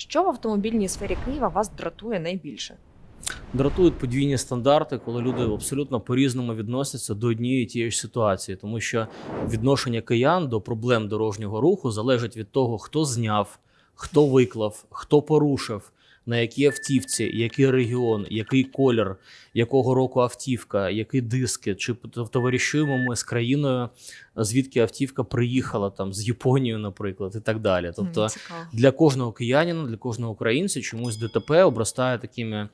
Що в автомобільній сфері Києва вас дратує найбільше? Дратують подвійні стандарти, коли люди абсолютно по-різному відносяться до однієї тієї ж ситуації, тому що відношення киян до проблем дорожнього руху залежить від того, хто зняв, хто виклав, хто порушив, на якій автівці, який регіон, який колір, якого року автівка, які диски, чи товаришуємо ми з країною, звідки автівка приїхала там з Японією, наприклад, і так далі. Тобто. Цікаво. Для кожного киянина, для кожного українця чомусь ДТП обростає такими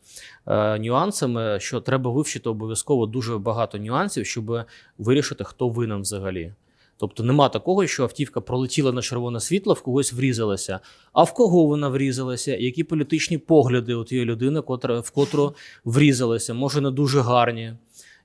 е, нюансами, що треба вивчити обов'язково дуже багато нюансів, щоб вирішити, хто винен взагалі. Тобто нема такого, що автівка пролетіла на червоне світло, в когось врізалася. А в кого вона врізалася? Які політичні погляди у тієї людини, котра, в котру врізалася, може не дуже гарні.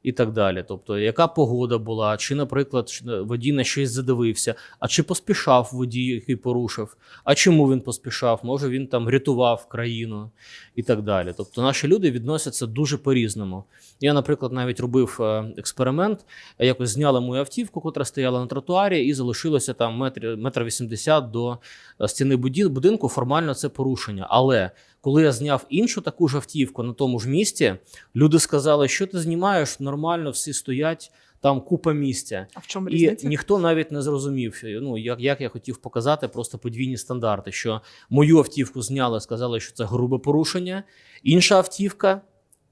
І так далі. Тобто, яка погода була, чи, наприклад, водій на щось задивився, а чи поспішав водій, який порушив, а чому він поспішав? Може він там рятував країну і так далі. Тобто наші люди відносяться дуже по-різному. Я, наприклад, навіть робив е, експеримент, е, якось зняли мою автівку, котра стояла на тротуарі, і залишилося там метр, метр 80 до е, стіни будинку. Формально це порушення. Але коли я зняв іншу таку ж автівку на тому ж місці, люди сказали, що ти знімаєш, нормально, всі стоять. Там купа місця, А в чому і різниця? ніхто навіть не зрозумів. Ну як, як я хотів показати просто подвійні стандарти, що мою автівку зняли, сказали, що це грубе порушення. Інша автівка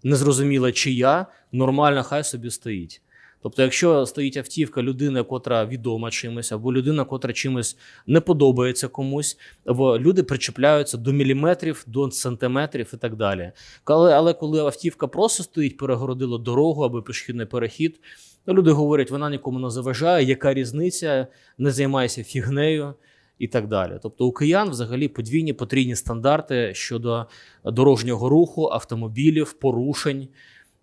не зрозуміла, чия, нормально, хай собі стоїть. Тобто, якщо стоїть автівка людини, котра відома чимось, або людина, котра чимось не подобається комусь, або люди причепляються до міліметрів, до сантиметрів і так далі. Коли, але коли автівка просто стоїть, перегородила дорогу або пішохідний перехід, то люди говорять, вона нікому не заважає, яка різниця, не займайся фігнею і так далі. Тобто у киян взагалі подвійні потрійні стандарти щодо дорожнього руху, автомобілів, порушень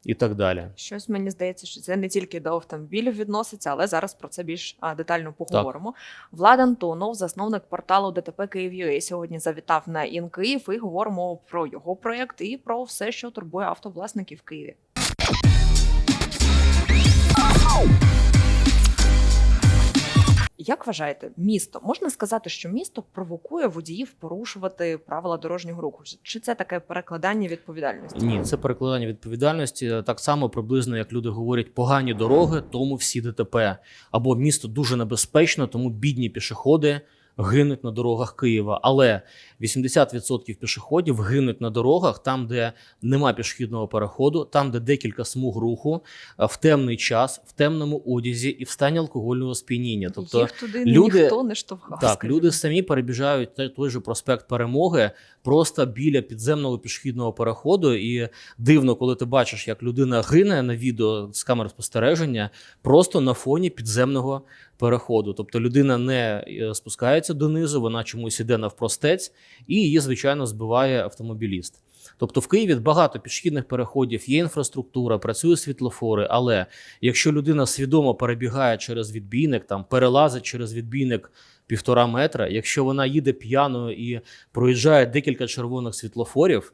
і так далі. Щось мені здається, що це не тільки до автомобілів відноситься, але зараз про це більш а, детально поговоримо. Влад Антонов, засновник порталу ДТП Київ.UA, сьогодні завітав на Ін Київ і говоримо про його проєкт і про все, що турбує автовласників в Києві. Як вважаєте, місто можна сказати, що місто провокує водіїв порушувати правила дорожнього руху? Чи це таке перекладання відповідальності? Ні, це перекладання відповідальності так само приблизно, як люди говорять, погані дороги, тому всі ДТП. Або місто дуже небезпечно, тому бідні пішоходи гинуть на дорогах Києва. Але 80% пішоходів гинуть на дорогах там, де нема пішохідного переходу, там, де декілька смуг руху, е, в темний час, в темному одязі і в стані алкогольного сп'яніння. Тобто Їх туди люди- ніхто не штовхав. Так, скажімо. люди самі перебіжають той, той же проспект Перемоги просто біля підземного пішохідного переходу. І дивно, коли ти бачиш, як людина гине на відео з камер спостереження, просто на фоні підземного переходу. Тобто людина не е, спускається донизу, вона чомусь іде навпростець, і її, звичайно, збиває автомобіліст. Тобто в Києві багато пішохідних переходів, є інфраструктура, працюють світлофори. Але якщо людина свідомо перебігає через відбійник, там перелазить через відбійник півтора метра, якщо вона їде п'яною і проїжджає декілька червоних світлофорів,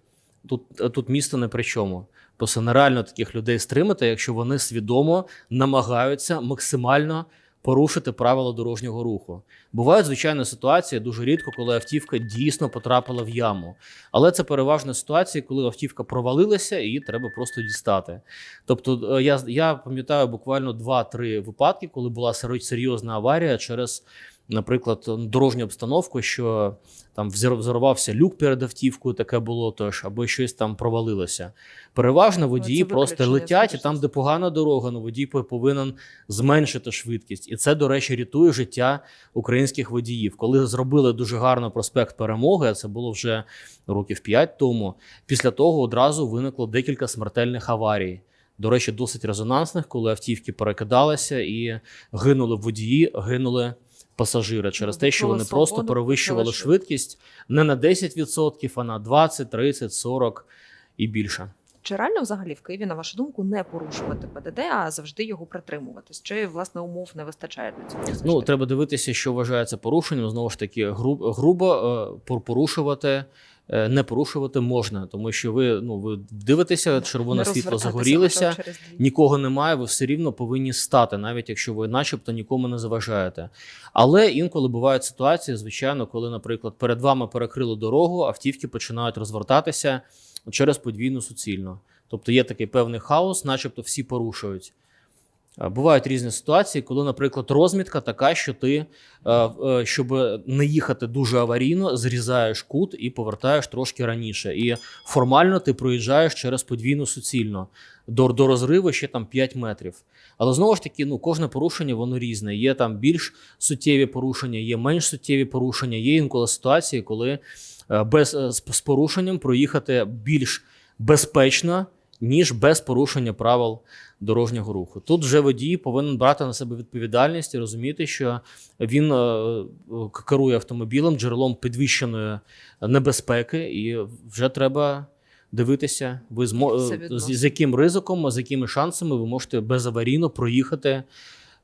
тут, тут місто не при чому. Просто нереально таких людей стримати, якщо вони свідомо намагаються максимально порушити правила дорожнього руху. Бувають звичайно ситуації дуже рідко, коли автівка дійсно потрапила в яму. Але це переважно ситуації, коли автівка провалилася і її треба просто дістати. Тобто, е, я, я пам'ятаю буквально 2-3 випадки, коли була сер- серйозна аварія через, наприклад, дорожню обстановку, що там взорвався люк перед автівкою, таке було теж, або щось там провалилося. Переважно водії це просто летять, і там, де погана дорога, ну водій повинен зменшити швидкість. І це, до речі, рятує життя українських водіїв. Коли зробили дуже гарно проспект перемоги, а це було вже років 5 тому. Після того одразу виникло декілька смертельних аварій. До речі, досить резонансних, коли автівки перекидалися і гинули водії, гинули пасажири через те, що вони просто перевищували швидкість не на 10%, а на 20, 30, 40 і більше. Чи реально взагалі в Києві, на вашу думку, не порушувати ПДД, а завжди його притримуватись? Чи власне умов не вистачає для цього? Ну, треба дивитися, що вважається порушенням. Знову ж таки, гру- грубо е, порушувати не порушувати можна, тому що ви ну ви дивитеся, червоне Не світло загорілося. Нікого немає, ви все рівно повинні стати, навіть якщо ви, начебто, нікому не заважаєте. Але інколи бувають ситуації, звичайно, коли, наприклад, перед вами перекрили дорогу, автівки починають розвертатися через подвійну суцільну. Тобто є такий певний хаос, начебто всі порушують. Е, Бувають різні ситуації, коли, наприклад, розмітка така, що ти, е, е, щоб не їхати дуже аварійно, зрізаєш кут і повертаєш трошки раніше. І формально ти проїжджаєш через подвійну суцільну до, до розриву ще там 5 метрів. Але знову ж таки, ну, кожне порушення воно різне. Є там більш суттєві порушення, є менш суттєві порушення. Є інколи ситуації, коли без, з порушенням проїхати більш безпечно, ніж без порушення правил дорожнього руху. Тут вже водій повинен брати на себе відповідальність і розуміти, що він е, е, керує автомобілем джерелом підвищеної небезпеки, і вже треба дивитися, ви змо... Е, з, з яким ризиком, з якими шансами ви можете безаварійно проїхати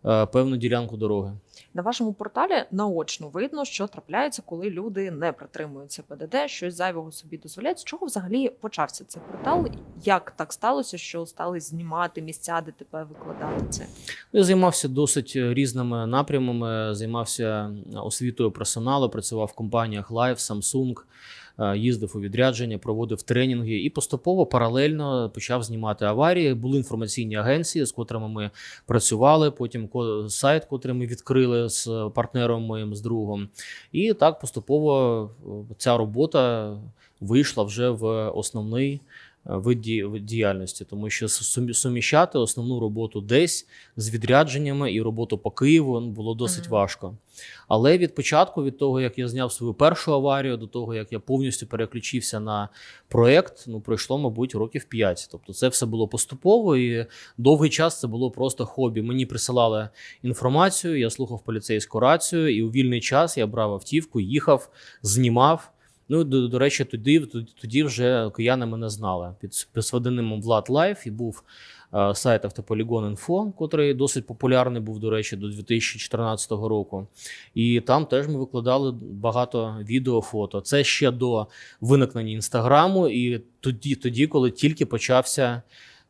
е, певну ділянку дороги. На вашому порталі наочно видно, що трапляється, коли люди не притримуються ПДД, щось зайвого собі дозволяють. З чого взагалі почався цей портал? Як так сталося, що стали знімати місця ДТП, викладати це? Ну, Я займався досить різними напрямами. Займався освітою персоналу, працював в компаніях Live, Samsung, е, їздив у відрядження, проводив тренінги і поступово паралельно почав знімати аварії. Були інформаційні агенції, з котрими ми працювали. Потім сайт, котрий ми відкрили з партнером моїм з другом. І так поступово е, ця робота вийшла вже в основний е, вид діяльності, тому що суміщати основну роботу десь з відрядженнями і роботу по Києву було досить Мгм. важко. Але від початку, від того, як я зняв свою першу аварію, до того, як я повністю переключився на проект, ну пройшло, мабуть, років 5. Тобто це все було поступово і довгий час це було просто хобі. Мені присилали інформацію, я слухав поліцейську рацію, і у вільний час я брав автівку, їхав, знімав. Ну, до, до речі, тоді, тоді, вже кияни мене знали. Під псевдонимом Влад Лайф і був е, сайт Автополігон.Інфо, котрий досить популярний був, до речі, до 2014 року. І там теж ми викладали багато відео, фото. Це ще до виникнення інстаграму, і тоді, тоді коли тільки почався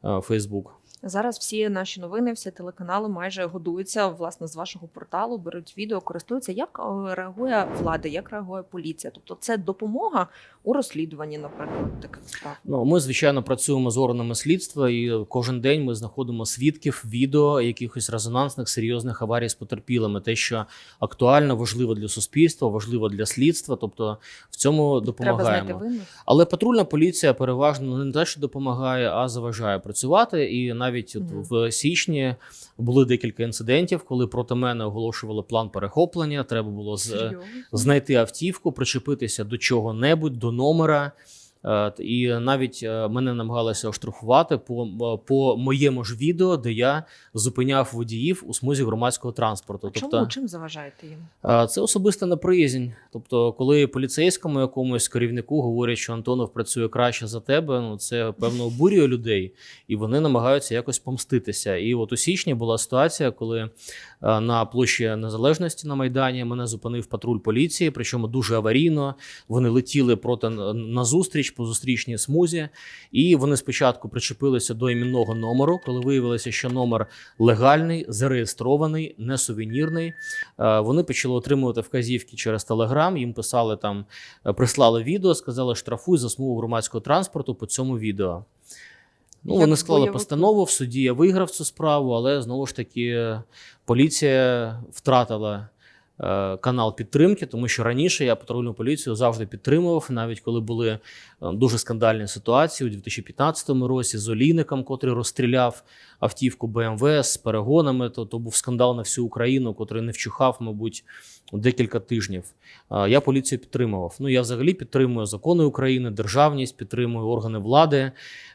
е, Фейсбук. Зараз всі наші новини, всі телеканали майже годуються власне з вашого порталу, беруть відео, користуються. Як е, реагує влада, як реагує поліція? Тобто, це допомога у розслідуванні, наприклад, таких справ. Ну, ми, звичайно, працюємо з органами слідства, і кожен день ми знаходимо свідків відео якихось резонансних серйозних аварій з потерпілими. Те, що актуально, важливо для суспільства, важливо для слідства. Тобто в цьому Треба знайти допомагаємо. Але патрульна поліція переважно не те, що допомагає, а заважає працювати. І навіть от Мгм. в січні були декілька інцидентів, коли проти мене оголошували план перехоплення. Треба було з знайти автівку, причепитися до чого-небудь, до номера. Е, І навіть е, мене намагалися оштрафувати по, е, по моєму ж відео, де я зупиняв водіїв у смузі громадського транспорту. А Чому чим заважаєте їм? Це особиста неприязнь. Тобто, коли поліцейському якомусь керівнику говорять, що Антонов працює краще за тебе, ну це певно обурює людей, і вони намагаються якось помститися. І от у січні була ситуація, коли на площі Незалежності на Майдані мене зупинив патруль поліції, причому дуже аварійно. Вони летіли проти назустріч по зустрічній смузі, і вони спочатку причепилися до іменного номеру, коли виявилося, що номер легальний, зареєстрований, не сувенірний. Е, Вони почали отримувати вказівки через Телеграм. Їм писали там, е, прислали відео, сказали, штрафуй за смугу громадського транспорту по цьому відео. Ну, Як вони склали бойовики. постанову, в суді я виграв цю справу, але знову ж таки поліція втратила канал підтримки, тому що раніше я патрульну поліцію завжди підтримував, навіть коли були е, дуже скандальні ситуації у 2015 році з Олійником, котрий розстріляв автівку БМВ з перегонами. То, то був скандал на всю Україну, котрий не вчухав, мабуть, декілька тижнів. Е, Я поліцію підтримував. Ну я взагалі підтримую закони України, державність, підтримую органи влади.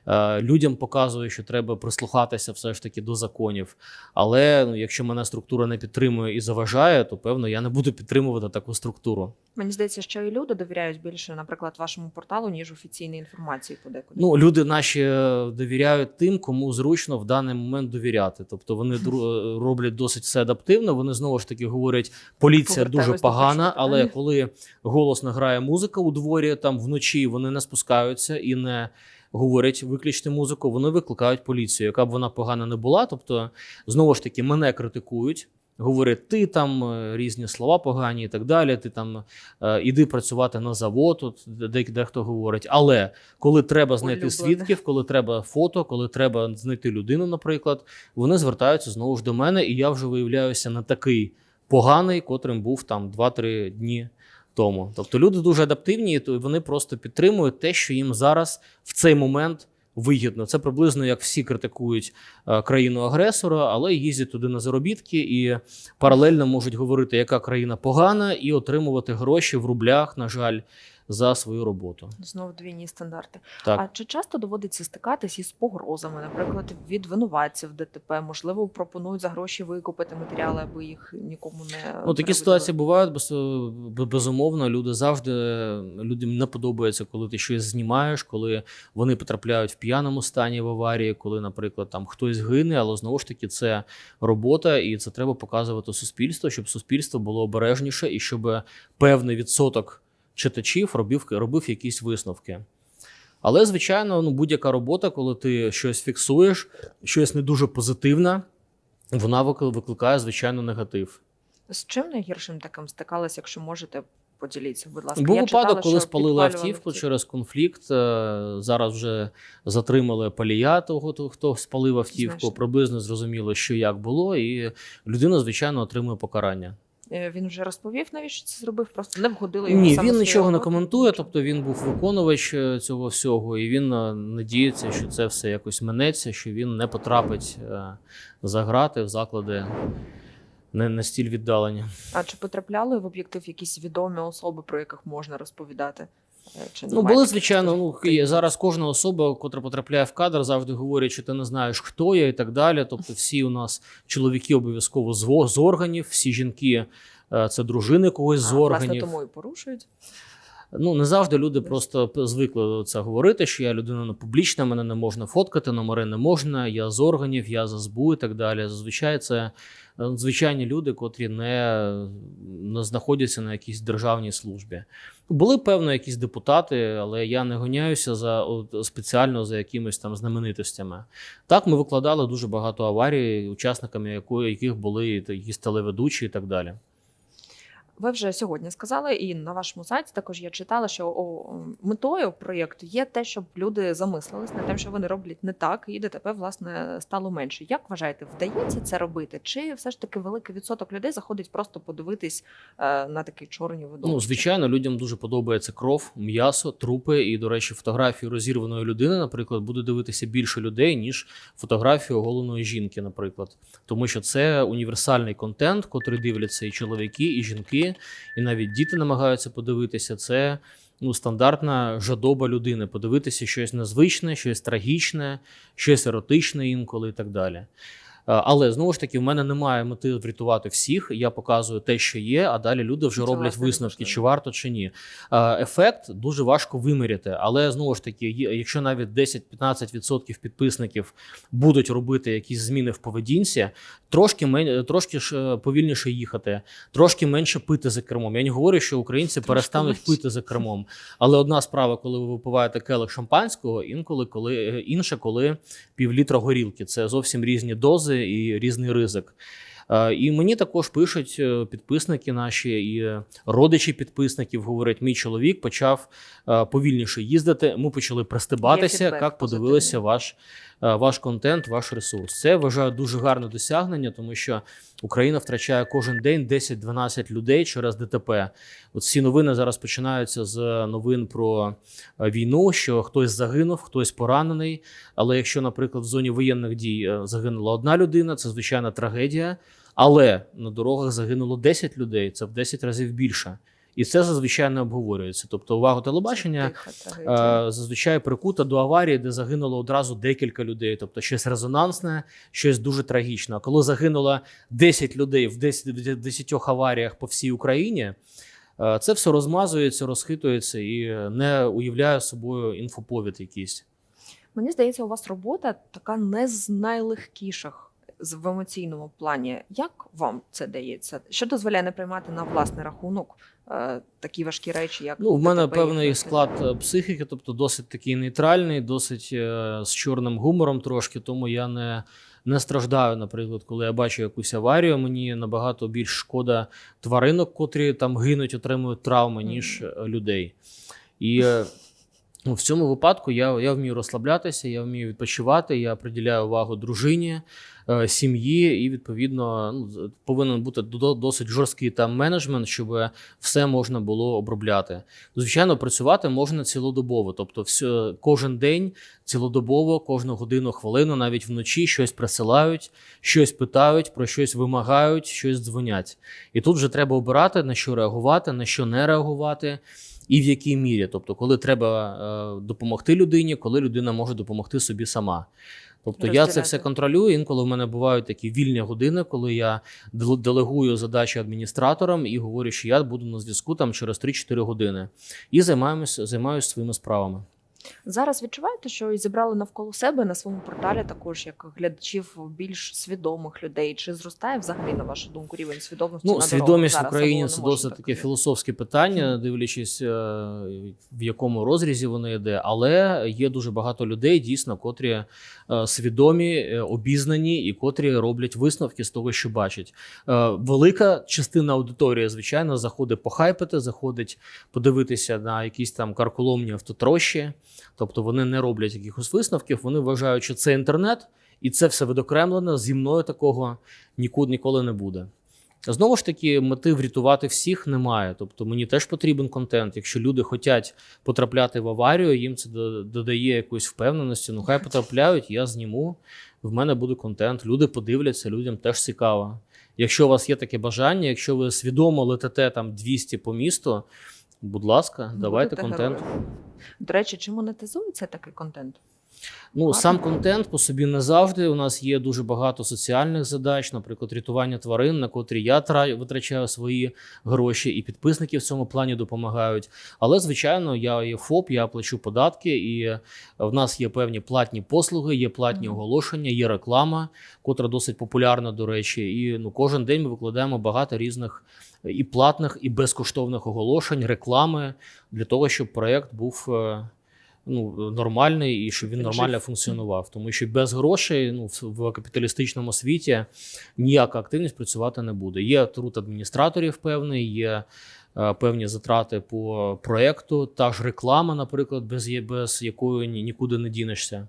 Е, Людям показую, що треба прислухатися все ж таки до законів. Але ну, якщо мене структура не підтримує і заважає, то певно я не буду підтримувати таку структуру. Мені здається, що і люди довіряють більше, наприклад, вашому порталу, ніж офіційній інформації подекуди. Ну, люди наші е, довіряють тим, кому зручно в даний момент довіряти. Тобто вони дру- роблять досить все адаптивно. Вони знову ж таки говорять, поліція дуже погана, але коли голосно грає музика у дворі, там вночі вони не спускаються і не. Говорять виключити музику, вони викликають поліцію, яка б вона погана не була. Тобто, знову ж таки, мене критикують, говорять, ти там е, різні слова погані і так далі. Ти там е, іди працювати на завод, от де, дехто говорить. Але коли треба знайти свідків, коли треба фото, коли треба знайти людину, наприклад, вони звертаються знову ж до мене, і я вже виявляюся не такий поганий, котрим був там 2-3 дні тому. Тобто люди дуже адаптивні, і вони просто підтримують те, що їм зараз в цей момент. Вигідно, це приблизно як всі критикують е, країну агресора, але їздять туди на заробітки і паралельно можуть говорити, яка країна погана, і отримувати гроші в рублях, на жаль, за свою роботу. Знову двійні стандарти. Так. А чи часто доводиться стикатись із погрозами, наприклад, від винуватців ДТП? Можливо, пропонують за гроші викупити матеріали, аби їх нікому не Ну, такі ситуації бувають без, безумовно. Люди завжди людям не подобається, коли ти щось знімаєш, коли вони потрапляють в п'яному стані в аварії, коли, наприклад, там хтось гине, але знову ж таки це робота, і це треба показувати суспільству, щоб суспільство було обережніше і щоб певний відсоток читачів робив, робив якісь висновки. Але, звичайно, ну, будь-яка робота, коли ти щось фіксуєш, щось не дуже позитивне, вона викликає, звичайно, негатив. З чим найгіршим таким стикалися, якщо можете, поділіться, будь ласка. Був випадок, коли спалили автівку автівки. через конфлікт. Е, Зараз вже затримали палія того, хто- спалив автівку. Знайшли. Приблизно зрозуміло, що як було, і людина, звичайно, отримує покарання. Е, Він вже розповів, навіщо це зробив, просто не вгодили його. Ні, саме він нічого нічого не коментує. Тобто він був виконувач е, цього всього, і він е, надіється, що це все якось минеться, що він не потрапить за грати в заклади не стіль віддалення. А чи потрапляли в об'єктив якісь відомі особи, про яких можна розповідати? Чи Ну, були, звичайно, ну є- зараз кожна особа, котра потрапляє в кадр, завжди говорять, що ти не знаєш, хто я і так далі. Тобто, всі у нас чоловіки обов'язково з, органів, всі жінки е, це дружини когось з А, власне, тому і порушують. Ну не завжди люди просто звикли це говорити, що я людина не публічна, мене не можна фоткати, номери не можна, я з органів, я за СБУ і так далі. Зазвичай це е, звичайні люди, котрі не, не знаходяться на якійсь державній службі. Були певно якісь депутати, але я не гоняюся за от, спеціально за якимись там знаменитостями. Так, ми викладали дуже багато аварій, учасниками якої яких були якісь телеведучі і так далі. Ви вже сьогодні сказали, і на вашому сайті також я читала, що о, метою проєкту є те, щоб люди замислились над тим, що вони роблять не так, і ДТП власне стало менше. Як вважаєте, вдається це робити? Чи все ж таки великий відсоток людей заходить просто подивитись е, на такі чорні видовища? Ну, звичайно, людям дуже подобається кров, м'ясо, трупи. І, до речі, фотографію розірваної людини, наприклад, буде дивитися більше людей, ніж фотографію оголеної жінки, наприклад. Тому що це універсальний контент, котрий дивляться і чоловіки, і жінки, і навіть діти намагаються подивитися. Це ну, стандартна жадоба людини подивитися щось незвичне, щось трагічне, щось еротичне інколи і так далі. Е, Але знову ж таки, в мене немає мети врятувати всіх. Я показую те, що є, а далі люди вже Це, роблять висновки, чи варто чи ні. Е, Ефект дуже важко виміряти, але знову ж таки, якщо навіть 10-15% підписників будуть робити якісь зміни в поведінці, трошки мен... трошки ж е, повільніше їхати, трошки менше пити за кермом. Я не говорю, що українці Трошки перестануть менше. пити за кермом. Але одна справа, коли ви випиваєте келих шампанського, інколи коли інша, коли півлітра горілки. Це зовсім різні дози і різний ризик. Е, І мені також пишуть е, підписники наші і родичі підписників. Говорять, мій чоловік почав е, повільніше їздити. Ми почали пристебатися, як подивилися ваш, ваш контент, ваш ресурс. Це я вважаю дуже гарне досягнення, тому що Україна втрачає кожен день 10-12 людей через ДТП. От всі новини зараз починаються з новин про е, війну, що хтось загинув, хтось поранений. Але якщо, наприклад, в зоні воєнних дій е, загинула одна людина, це звичайна трагедія. Але на дорогах загинуло 10 людей, це в 10 разів більше. І це зазвичай не обговорюється. Тобто, увага телебачення е, зазвичай прикута до аварії, де загинуло одразу декілька людей. Тобто щось резонансне, щось дуже трагічне. А коли загинуло 10 людей в 10, в 10 аваріях по всій Україні, е, це все розмазується, розхитується і не уявляє собою інфоповід якийсь. Мені здається, у вас робота така не з найлегкіших в емоційному плані. Як вам це дається? Що дозволяє не приймати на власний рахунок е, такі важкі речі, як Ну, в мене певний наслідки? склад е, психіки, тобто досить такий нейтральний, досить е, з чорним гумором трошки, тому я не, не страждаю, наприклад, коли я бачу якусь аварію. Мені набагато більш шкода тваринок, котрі там гинуть, отримують травми, ніж е, людей. І е, в цьому випадку я, я вмію розслаблятися, я вмію відпочивати, я приділяю увагу дружині, сім'ї, і відповідно ну, повинен бути до- досить жорсткий там менеджмент, щоб все можна було обробляти. Звичайно, працювати можна цілодобово, тобто все, кожен день цілодобово, кожну годину, хвилину, навіть вночі щось присилають, щось питають, про щось вимагають, щось дзвонять. І тут вже треба обирати, на що реагувати, на що не реагувати. І в якій мірі, тобто, коли треба е, допомогти людині, коли людина може допомогти собі сама. Тобто я це все контролюю. Інколи в мене бувають такі вільні години, коли я дел- делегую задачі адміністраторам і говорю, що я буду на зв'язку там через 3-4 години і займаюся займаюся своїми справами. Зараз відчуваєте, що і зібрали навколо себе на своєму порталі, також як глядачів більш свідомих людей. Чи зростає взагалі на вашу думку рівень свідомості? Ну, на свідомість в? Україні це досить так таке сказати? філософське питання, дивлячись, е, в якому розрізі воно йде. Але є дуже багато людей, дійсно, котрі е, свідомі, е, обізнані і котрі роблять висновки з того, що бачать. Велика частина аудиторії, звичайно, заходить похайпити, заходить подивитися на якісь там карколомні автотрощі. Тобто вони не роблять якихось висновків, вони вважають, що це інтернет, і це все відокремлено. Зі мною такого нікуди ніколи не буде. Знову ж таки, мети врятувати всіх немає. Тобто мені теж потрібен контент. Якщо люди хочуть потрапляти в аварію, їм це додає якоїсь впевненості. Ну хай потрапляють, я зніму. В мене буде контент. Люди подивляться, людям теж цікаво. Якщо у вас є таке бажання, якщо ви свідомо летите там 200 по місту, будь ласка, давайте контент. героєм. До речі, чи монетизується такий контент? Ну, Ладно. сам контент по собі не завжди. У нас є дуже багато соціальних задач, наприклад, рятування тварин, на котрі я витрачаю свої гроші, і підписники в цьому плані допомагають. Але, звичайно, я є ФОП, я плачу податки, і в нас є певні платні послуги, є платні Мгм. оголошення, є реклама, котра досить популярна, до речі. І ну, кожен день ми викладаємо багато різних і платних, і безкоштовних оголошень, реклами для того, щоб проект був. е, ну, нормальний і щоб він нормально функціонував. Тому що без грошей ну, в- капіталістичному світі ніяка активність працювати не буде. Є труд адміністраторів певний, є е, певні затрати по проекту, та ж реклама, наприклад, без, без якої нікуди не дінешся.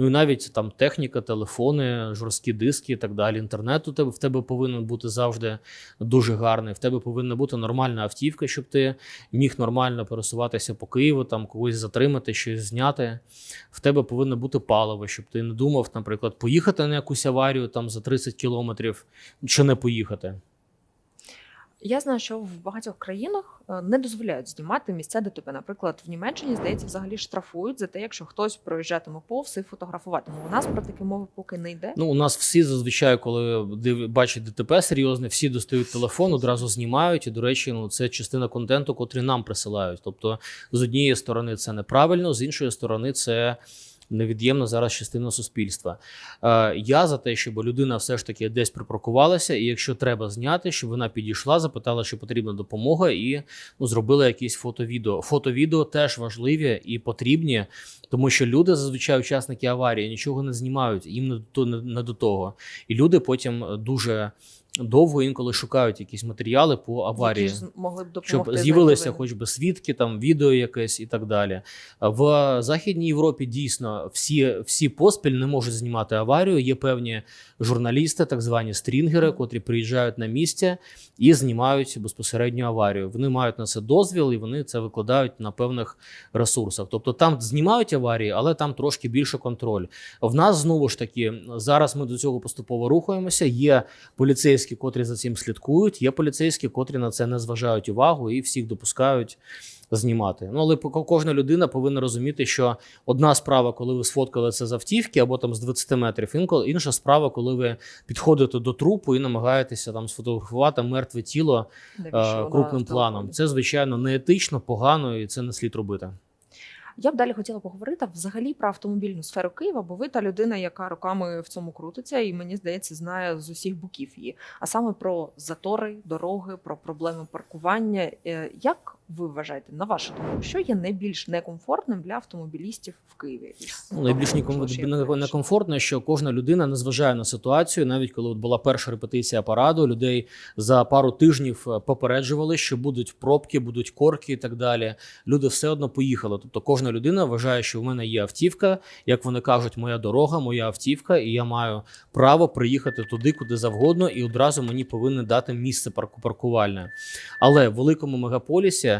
Ну і навіть там техніка, телефони, жорсткі диски і так далі. Інтернет у тебе в тебе повинен бути завжди дуже гарний. В тебе повинна бути нормальна автівка, щоб ти міг нормально пересуватися по Києву, там когось затримати, щось зняти. В тебе повинно бути паливо, щоб ти не думав, наприклад, поїхати на якусь аварію там за 30 кілометрів, чи не поїхати. Я знаю, що в багатьох країнах е, не дозволяють знімати місця ДТП. Наприклад, в Німеччині, здається, взагалі штрафують за те, якщо хтось проїжджатиме повз і фотографуватиме. У нас про такі мови поки не йде. Ну, у нас всі зазвичай, коли бачать ДТП серйозне, всі достають телефон, одразу знімають. І, до речі, ну це частина контенту, котрий нам присилають. Тобто, з однієї сторони, це неправильно, з іншої сторони, це. Невід'ємна зараз частина суспільства. Е, я за те, щоб людина все ж таки десь припаркувалася, і якщо треба зняти, щоб вона підійшла, запитала, що потрібна допомога, і ну, зробила якісь фото-відео. Фото-відео теж важливі і потрібні, тому що люди, зазвичай учасники аварії, нічого не знімають, їм не до, не, не до того. І люди потім дуже довго інколи шукають якісь матеріали по аварії. які могли б. Щоб з'явилися хоч би свідки, там відео якесь і так далі. В Західній Європі дійсно всі, всі поспіль не можуть знімати аварію. Є певні журналісти, так звані стрінгери, котрі приїжджають на місце і знімають безпосередньо аварію. Вони мають на це дозвіл і вони це викладають на певних ресурсах. Тобто там знімають аварії, але там трошки більше контроль. В нас знову ж таки зараз ми до цього поступово рухаємося. Є поліцейські поліцейські, котрі за цим слідкують. Є поліцейські, котрі на це не зважають увагу і всіх допускають знімати. Ну але кожна людина повинна розуміти, що одна справа, коли ви сфоткали це з автівки або там з 20 метрів, інколи інша справа, коли ви підходите до трупу і намагаєтеся там сфотографувати мертве тіло е, крупним планом. Це звичайно неетично, погано, і це не слід робити. Я б далі хотіла поговорити взагалі про автомобільну сферу Києва, бо ви та людина, яка роками в цьому крутиться, і мені здається, знає з усіх боків її. А саме про затори, дороги, про проблеми паркування. Е, Як ви вважаєте, на вашу думку, що є найбільш некомфортним для автомобілістів в Києві? Ну, найбільш некомфортно, що кожна людина не зважає на ситуацію. Навіть коли от була перша репетиція параду, людей за пару тижнів е, попереджували, що будуть пробки, будуть корки і так далі. Люди все одно поїхали. Тобто кожна людина вважає, що в мене є автівка, як вони кажуть, моя дорога, моя автівка, і я маю право приїхати туди, куди завгодно, і одразу мені повинні дати місце парку паркувальне. Але в великому мегаполісі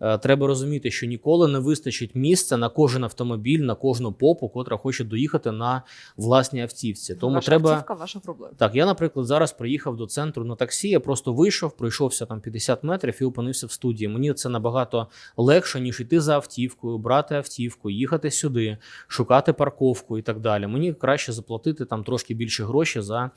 треба розуміти, що ніколи не вистачить місця на кожен автомобіль, на кожну попу, котра хоче доїхати на власній автівці. Тому ваша треба автівка, ваша проблема. так. Я, наприклад, зараз приїхав до центру на таксі. Я просто вийшов, пройшовся там 50 метрів і опинився в студії. Мені це набагато легше, ніж йти за автівкою, брати автівку, їхати сюди, шукати парковку і так далі. Мені краще заплатити там трошки більше грошей за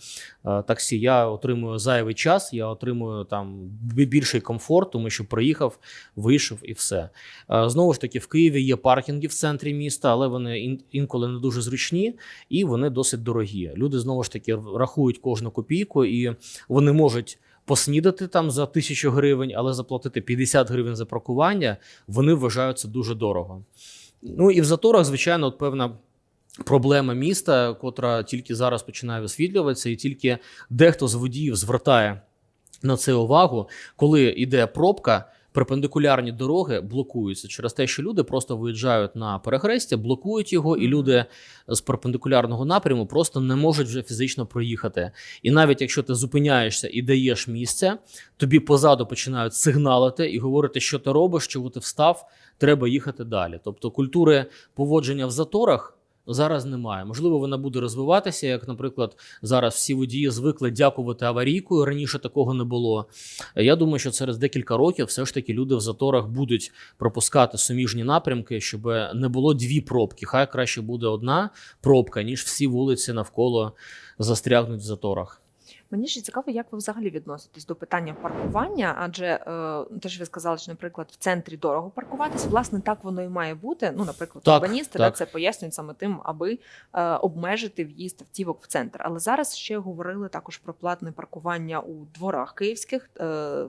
е, таксі. Я отримую зайвий час, я отримую там більший комфорт, тому що приїхав, вийшов і все. Е, Знову ж таки, в Києві є паркінги в центрі міста, але вони інколи не дуже зручні і вони досить дорогі. Люди знову ж таки рахують кожну копійку, і вони можуть. Поснідати там за тисячу гривень, але заплатити 50 гривень за паркування, вони вважають це дуже дорого. Ну і в заторах, звичайно, от певна проблема міста, котра тільки зараз починає висвітлюватися, і тільки дехто з водіїв звертає на це увагу, коли йде пробка. Перпендикулярні дороги блокуються через те, що люди просто виїжджають на перехрестя, блокують його, і люди з перпендикулярного напряму просто не можуть вже фізично проїхати. І навіть якщо ти зупиняєшся і даєш місце, тобі позаду починають сигналити і говорити, що ти робиш, чого ти встав, треба їхати далі. Тобто культури поводження в заторах. Зараз немає. Можливо, вона буде розвиватися, як, наприклад, зараз всі водії звикли дякувати аварійкою. Раніше такого не було. Я думаю, що через декілька років все ж таки люди в заторах будуть пропускати суміжні напрямки, щоб не було дві пробки. Хай краще буде одна пробка, ніж всі вулиці навколо застрягнуть в заторах. Мені ще цікаво, як ви взагалі відноситесь до питання паркування, адже е, те, що ви сказали, що, наприклад, в центрі дорого паркуватись, власне, так воно і має бути. Ну, наприклад, Так, урбаністи так. Да, це пояснюють саме тим, аби е, обмежити в'їзд автівок в центр. Але зараз ще говорили також про платне паркування у дворах київських. Е,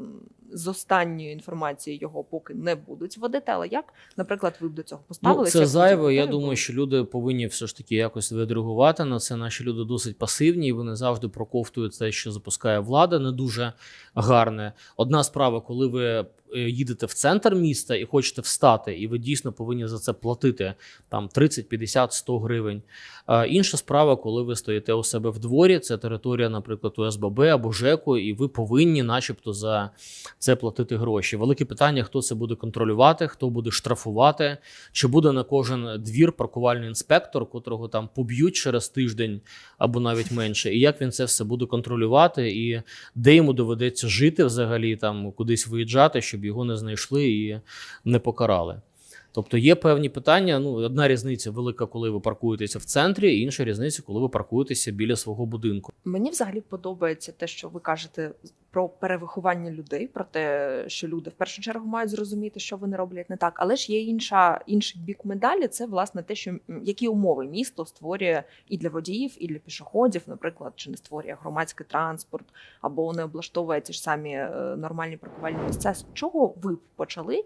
з останньою інформацією його поки не будуть вводити. Але як, наприклад, ви б до цього Ну, це Як зайво. Я думаю, що люди повинні все ж таки якось відреагувати на це. Наші люди досить пасивні, і вони завжди проковтують те, що запускає влада, не дуже гарне. Одна справа, коли ви їдете в центр міста і хочете встати, і ви дійсно повинні за це платити там 30, 50, 100 гривень. Інша справа, коли ви стоїте у себе в дворі, це територія, наприклад, ОСББ або ЖЕКу, і ви повинні, начебто, за це платити гроші. Велике питання: хто це буде контролювати, хто буде штрафувати, чи буде на кожен двір паркувальний інспектор, котрого там поб'ють через тиждень або навіть менше, і як він це все буде контролювати, і де йому доведеться жити взагалі, там кудись виїжджати, щоб його не знайшли і не покарали. Тобто є певні питання. Ну, одна різниця велика, коли ви паркуєтеся в центрі, інша різниця, коли ви паркуєтеся біля свого будинку. Мені взагалі подобається те, що ви кажете про перевиховання людей, про те, що люди в першу чергу мають зрозуміти, що вони роблять не так. Але ж є інша інший бік медалі. Це власне те, що які умови місто створює і для водіїв, і для пішоходів, наприклад, чи не створює громадський транспорт, або не облаштовує ті ж самі е, нормальні паркувальні місця. З чого ви почали?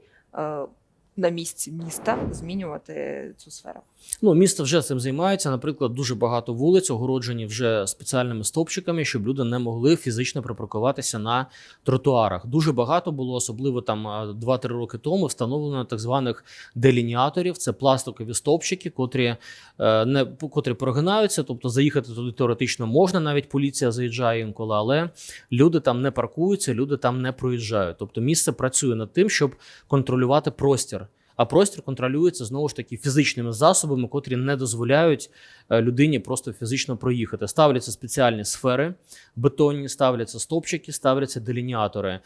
На місці міста змінювати цю сферу. Ну, місто вже цим займається. Наприклад, дуже багато вулиць огороджені вже спеціальними стовпчиками, щоб люди не могли фізично припаркуватися на тротуарах. Дуже багато було, особливо там а, 2-3 роки тому, встановлено так званих делініаторів. Це пластикові стовпчики, котрі е, не котрі прогинаються. Тобто заїхати туди теоретично можна, навіть поліція заїжджає інколи, але люди там не паркуються, люди там не проїжджають. Тобто місце працює над тим, щоб контролювати простір. А простір контролюється знову ж таки фізичними засобами, котрі не дозволяють людині просто фізично проїхати. Ставляться спеціальні сфери бетонні, ставляться стопчики, ставляться делініатори. Е,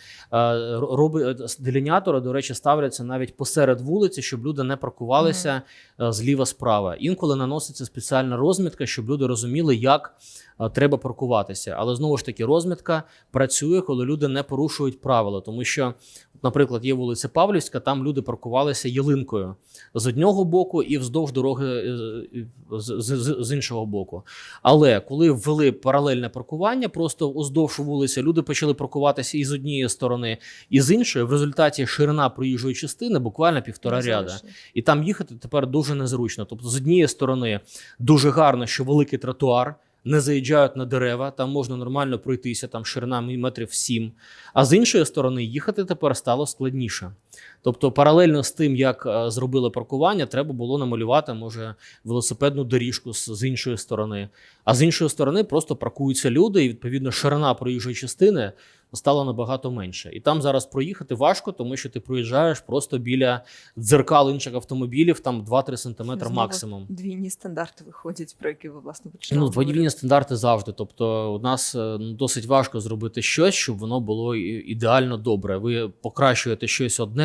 Роби е, делініатори, до речі, ставляться навіть посеред вулиці, щоб люди не паркувалися е, зліва справа. Інколи наноситься спеціальна розмітка, щоб люди розуміли, як е, треба паркуватися. Але знову ж таки, розмітка працює, коли люди не порушують правила, тому що. Наприклад, є вулиця Павлівська, там люди паркувалися ялинкою з одного боку і вздовж дороги е, з, з, з іншого боку. Але коли ввели паралельне паркування, просто уздовж вулиці люди почали паркуватися і з однієї сторони, і з іншої. В результаті ширина проїжджої частини буквально півтора Не ряда. І там їхати тепер дуже незручно. Тобто, з однієї сторони, дуже гарно, що великий тротуар. Не заїжджають на дерева, там можна нормально пройтися, там ширина метрів 7. А з іншої сторони, їхати тепер стало складніше. Тобто, паралельно з тим, як е, зробили паркування, треба було намалювати, може, велосипедну доріжку з, іншої сторони. А з іншої сторони просто паркуються люди, і відповідно ширина проїжджої частини стала набагато менше. І там зараз проїхати важко, тому що ти проїжджаєш просто біля дзеркал інших автомобілів, там 2-3 сантиметри максимум. Двійні стандарти виходять, про які ви власне починали. Ну, подвійні стандарти завжди. Тобто, у нас е, ну, досить важко зробити щось, щоб воно було ідеально добре. Ви покращуєте щось одне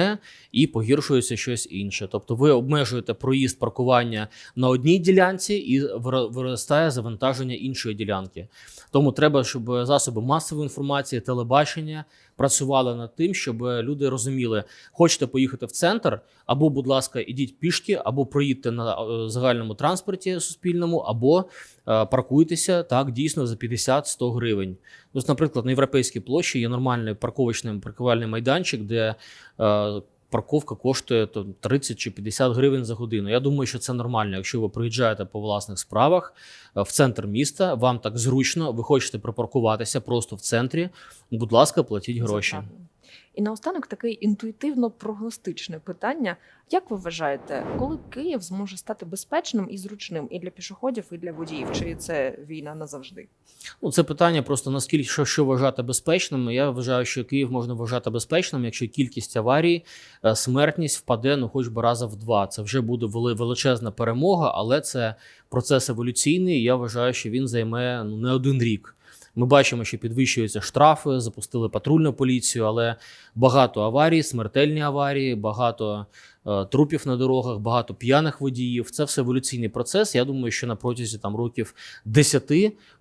і погіршується щось інше. Тобто, ви обмежуєте проїзд паркування на одній ділянці і виростає завантаження іншої ділянки. Тому треба, щоб засоби масової інформації, телебачення працювали над тим, щоб люди розуміли, хочете поїхати в центр, або, будь ласка, ідіть пішки, або проїдьте на е, загальному транспорті суспільному, або е, паркуйтеся так дійсно за 50-100 гривень. Тобто, наприклад, на європейській площі є нормальний парковочний паркувальний майданчик, де е, парковка коштує то 30 чи 50 гривень за годину. Я думаю, що це нормально. Якщо ви приїжджаєте по власних справах е, в центр міста, вам так зручно, ви хочете припаркуватися просто в центрі. Будь ласка, платіть гроші. І наостанок таке інтуїтивно-прогностичне питання. Як ви вважаєте, коли Київ зможе стати безпечним і зручним і для пішоходів, і для водіїв? Чи це війна назавжди? Ну, це питання просто наскільки що, що вважати безпечним. Я вважаю, що Київ можна вважати безпечним, якщо кількість аварій, е, смертність впаде ну хоч би раза в два. Це вже буде величезна перемога, але це процес еволюційний. Я вважаю, що він займе ну не один рік. Ми бачимо, що підвищуються штрафи, запустили патрульну поліцію, але багато аварій, смертельні аварії, багато е, трупів на дорогах, багато п'яних водіїв. Це все еволюційний процес. Я думаю, що на протязі там років 10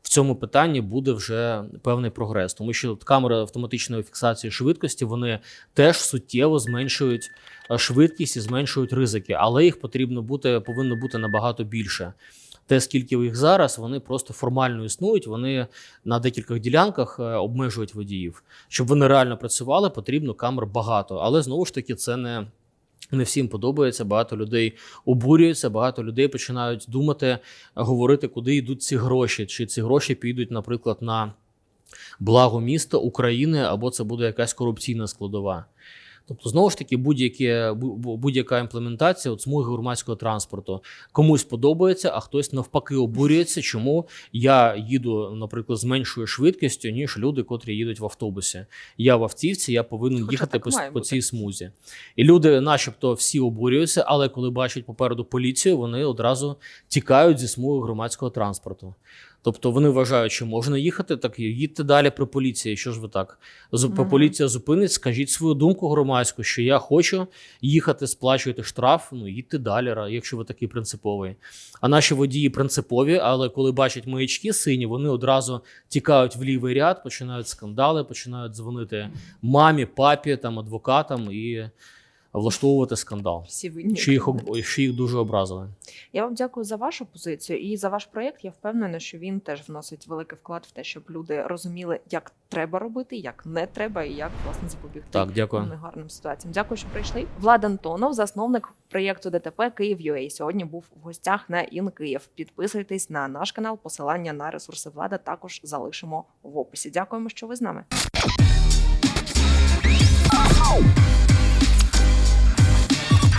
в цьому питанні буде вже певний прогрес, тому що камери автоматичної фіксації швидкості вони теж суттєво зменшують е, швидкість і зменшують ризики, але їх потрібно бути повинно бути набагато більше. Те, скільки їх зараз, вони просто формально існують. Вони на декількох ділянках е, обмежують водіїв. Щоб вони реально працювали, потрібно камер багато. Але знову ж таки, це не. Не всім подобається, багато людей обурюються, багато людей починають думати, говорити, куди йдуть ці гроші. Чи ці гроші підуть, наприклад, на благо міста України, або це буде якась корупційна складова. Тобто, знову ж таки, будь-яка імплементація от смуги громадського транспорту комусь подобається, а хтось навпаки обурюється, чому я їду, наприклад, з меншою швидкістю, ніж люди, котрі їдуть в автобусі. Я в автівці, я повинен Хоча їхати по, по цій смузі. І люди, начебто, всі обурюються, але коли бачать попереду поліцію, вони одразу тікають зі смуги громадського транспорту. Тобто вони вважають, що можна їхати, так їдьте далі при поліції. Що ж ви так? Мгм. Поліція зупинить, скажіть свою думку громадську, що я хочу їхати, сплачуєте штраф. Ну їдьте далі, якщо ви такий принциповий. А наші водії принципові, але коли бачать маячки сині, вони одразу тікають в лівий ряд, починають скандали, починають дзвонити мамі, папі, там адвокатам і влаштовувати скандал. Всі винні. Що їх, об- що їх дуже образили. Я вам дякую за вашу позицію і за ваш проєкт. Я впевнена, що він теж вносить великий вклад в те, щоб люди розуміли, як треба робити, як не треба, і як власне запобігти Так, дякую. негарним ситуаціям. Дякую, що прийшли. Влад Антонов, засновник проєкту ДТП Київ Сьогодні був в гостях на Ін Київ. Підписуйтесь на наш канал. Посилання на ресурси влада також залишимо в описі. Дякуємо, що ви з нами.